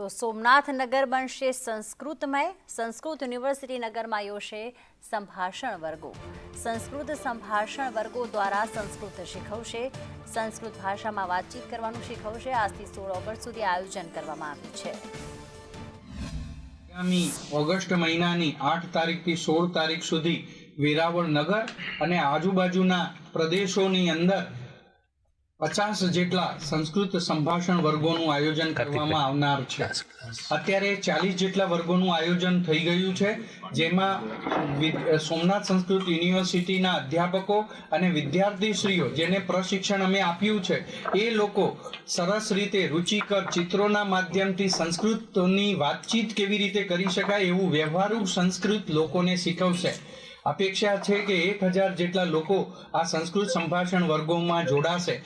તો સોમનાથ નગર બનશે સંસ્કૃતમય. સંસ્કૃત યુનિવર્સિટી નગરમાં યોશે સંભાષણ વર્ગો. સંસ્કૃત સંભાષણ વર્ગો દ્વારા સંસ્કૃત શીખવશે. સંસ્કૃત ભાષામાં વાતચીત કરવાનું શીખવશે. આજથી સોળ ઓગસ્ટ સુધી આયોજન કરવામાં આવ્યું છે. આગામી ઓગસ્ટ મહિનાની આઠ તારીખથી સોળ તારીખ સુધી વેરાવળ નગર અને આજુબાજુના પ્રદેશોની અંદર પચાસ જેટલા સંસ્કૃત સંભાષણ વર્ગોનું આયોજન કરવામાં આવનાર છે. અત્યારે ચાલીસ જેટલા વર્ગોનું આયોજન થઈ ગયું છે જેમાં સોમનાથ સંસ્કૃત યુનિવર્સિટીના અધ્યાપકો અને વિદ્યાર્થીશ્રીઓ જેને પ્રશિક્ષણ અમે આપ્યું છે એ લોકો સરસ રીતે રુચિકર ચિત્રોના માધ્યમથી સંસ્કૃતની વાતચીત કેવી રીતે કરી શકાય એવું વ્યવહારુ સંસ્કૃત લોકોને શીખવશે. અપેક્ષા છે કે એક હજાર જેટલા લોકો આ સંસ્કૃત સંભાષણ વર્ગોમાં જોડાશે.